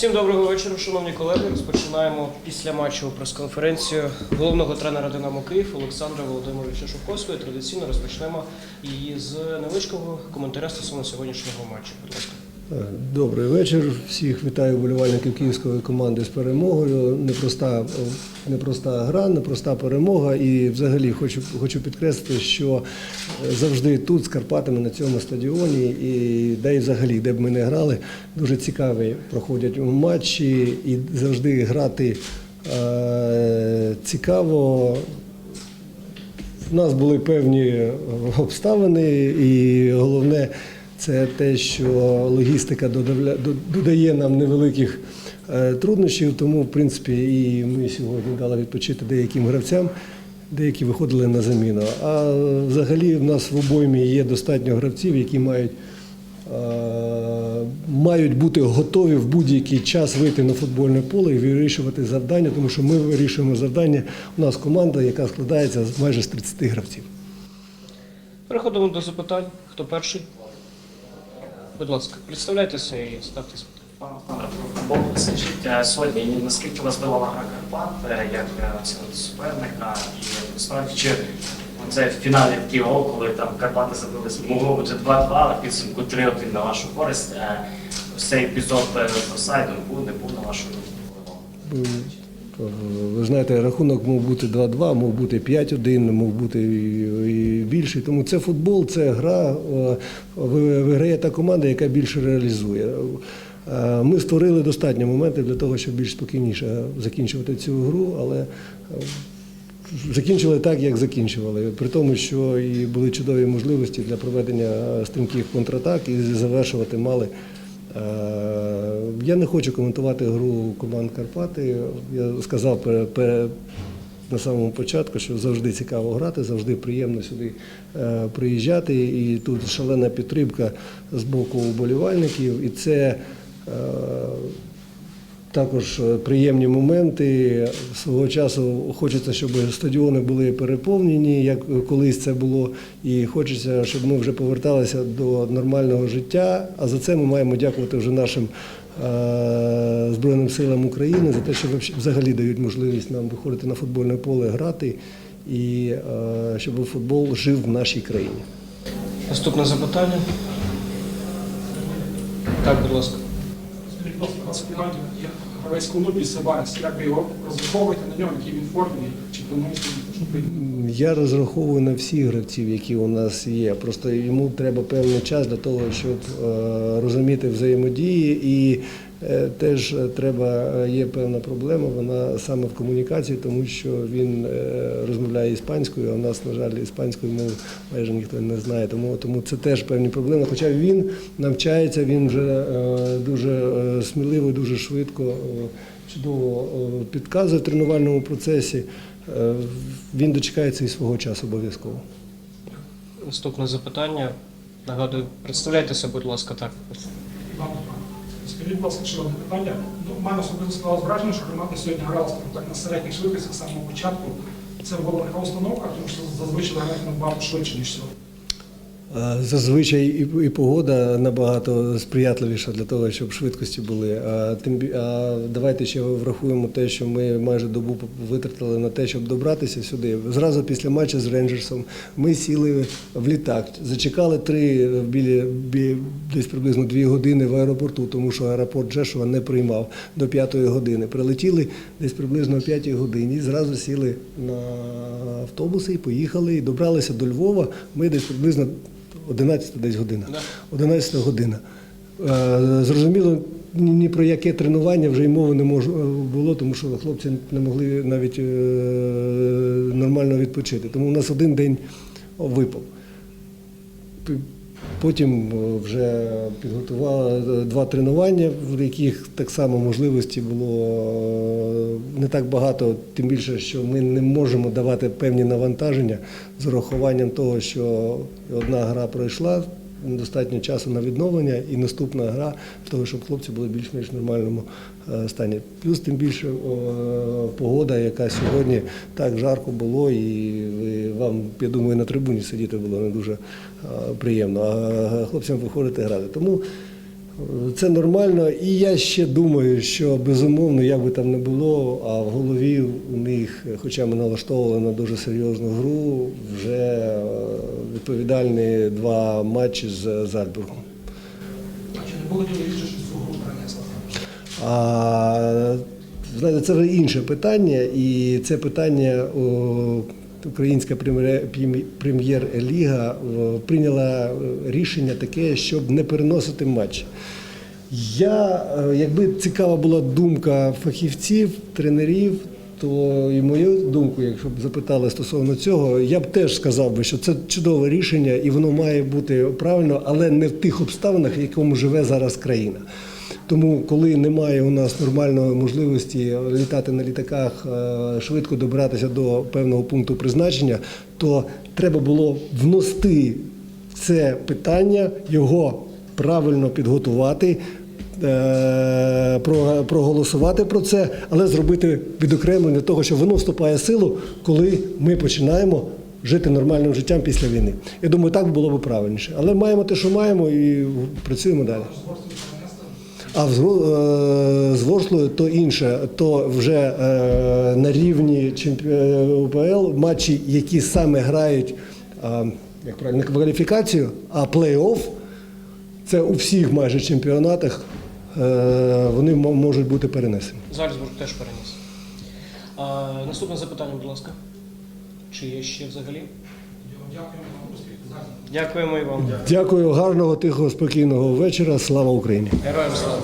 Всім доброго вечора, шановні колеги. Розпочинаємо після матчу прес-конференцію головного тренера Динамо Київ Олександра Володимировича Шовковського. Традиційно розпочнемо її з невеличкого коментаря стосовно сьогоднішнього матчу. Будь ласка. Добрий вечір. Всіх вітаю вболівальників київської команди з перемогою. Непроста, непроста гра, непроста перемога. І взагалі хочу, хочу підкреслити, що завжди тут з Карпатами на цьому стадіоні, і де і взагалі, де б ми не грали, дуже цікаві проходять матчі і завжди грати е, цікаво. У нас були певні обставини, і головне це те, що логістика додає нам невеликих е, труднощів. Тому, в принципі, і ми сьогодні дали відпочити деяким гравцям, деякі виходили на заміну. А взагалі в нас в обоймі є достатньо гравців, які мають. е, Мають бути готові в будь-який час вийти на футбольне поле і вирішувати завдання, тому що ми вирішуємо завдання. У нас команда, яка складається з майже з 30 гравців. Переходимо до запитань. Хто перший? Будь ласка, представляйтеся і ставте скажіть е, сьогодні, наскільки вас здивувала гра Карпат, е, як е, суперника, і насправді чи це фінальний такий гол, коли там Карпати забили, могло бути 2-2, але підсумку 3-1 на вашу користь. Е, цей епізод е, з офсайдом був, не був на вашу думку. Ви знаєте, рахунок мав бути 2-2, мав бути 5-1, мав бути і, більший. Тому це футбол, це гра. Е, Виграє та команда, яка більше реалізує. Е, Ми створили достатньо моментів для того, щоб більш спокійніше закінчувати цю гру, але е, закінчили так, як закінчували. При тому, що і були чудові можливості для проведення стрімких контратак і завершувати мали. Е, Я не хочу коментувати гру команд Карпати. Я сказав на самому початку, що завжди цікаво грати, завжди приємно сюди е, приїжджати. І тут шалена підтримка з боку вболівальників. І це е, також е, приємні моменти. Свого часу хочеться, щоб стадіони були переповнені, як колись це було. І хочеться, щоб ми вже поверталися до нормального життя. А за це ми маємо дякувати вже нашим е, Збройним силам України за те, що взагалі дають можливість нам виходити на футбольне поле, грати і е, щоб футбол жив в нашій країні. Наступне запитання. Так, будь ласка. Скажіть, будь ласка, у вас в команді є Колумбії Сабарес. Як ви його розраховуєте на нього, який він формі, чи плануєте, Я розраховую на всіх гравців, які у нас є. Просто йому треба певний час для того, щоб е, розуміти взаємодії. І теж треба е, є певна проблема. Вона саме в комунікації, тому що він е, розмовляє іспанською, а в нас, на жаль, іспанською мови майже ніхто не знає. Тому, тому це теж певні проблеми. Хоча він навчається, він вже е, дуже е, сміливо, дуже швидко. е, Чудово е, підказує в тренувальному процесі. Е, Він дочекається і свого часу обов'язково. Наступне запитання. Нагадую, представляйтеся, будь ласка, так. Скажіть, будь ласка, одне питання. Ну, в мене особисто склалося враження, що громада сьогодні грала так на середніх швидкостях з самого початку. Це була така установка, тому що зазвичай грають набагато швидше, ніж сьогодні. Е, Зазвичай і, погода набагато сприятливіша для того, щоб швидкості були. А, тим, а давайте ще врахуємо те, що ми майже добу витратили на те, щоб добратися сюди. Зразу після матчу з Рейнджерсом ми сіли в літак, зачекали три білі, бі, десь приблизно дві години в аеропорту, тому що аеропорт Джешова не приймав до п'ятої години. Прилетіли десь приблизно о п'ятій годині, зразу сіли на автобуси і поїхали, і добралися до Львова. Ми десь приблизно 11 десь година. Да. 11 година. Е, Зрозуміло, ні, про яке тренування вже й мови не мож, було, тому що хлопці не могли навіть е, нормально відпочити. Тому у нас один день випав. Потім е, вже підготували два тренування, в яких так само можливості було е, не так багато, тим більше, що ми не можемо давати певні навантаження з урахуванням того, що одна гра пройшла, достатньо часу на відновлення, і наступна гра для того, щоб хлопці були більш-менш нормальному е, стані. Плюс тим більше е, погода, яка сьогодні так жарко було, і вам, я думаю, на трибуні сидіти було не дуже е, приємно, а хлопцям виходити грати. Тому Це нормально, і я ще думаю, що безумовно, як би там не було, а в голові у них, хоча ми налаштовували на дуже серйозну гру, вже е, відповідальні два матчі з Зальцбургом. А чи не було діловіше, що цю гру перенесли? Знаєте, це вже інше питання, і це питання о, Українська прем'єр- прем'єр- прем'єр-ліга прийняла е, рішення таке, щоб не переносити матч. Я, е, якби цікава була думка фахівців, тренерів, то і мою думку, якщо б запитали стосовно цього, я б теж сказав би, що це чудове рішення і воно має бути правильно, але не в тих обставинах, в якому живе зараз країна. Тому, коли немає у нас нормальної можливості літати на літаках, е, швидко добиратися до певного пункту призначення, то треба було вносити це питання, його правильно підготувати, е, про- проголосувати про це, але зробити відокремлення того, що воно вступає в силу, коли ми починаємо жити нормальним життям після війни. Я думаю, так було б правильніше. Але маємо те, що маємо, і працюємо далі. А е, з Ворслою то інше, то вже е, на рівні чемпі- УПЛ матчі, які саме грають е, як правильно, кваліфікацію, а плей-офф. Це у всіх майже чемпіонатах е, вони можуть бути перенесені. Зальцбург теж переніс. А, наступне запитання, будь ласка. Чи є ще взагалі? Дякуємо вам успіхів. Зараз. Дякуємо і вам. Дякую, гарного, тихого, спокійного вечора. Слава Україні! Героям слава.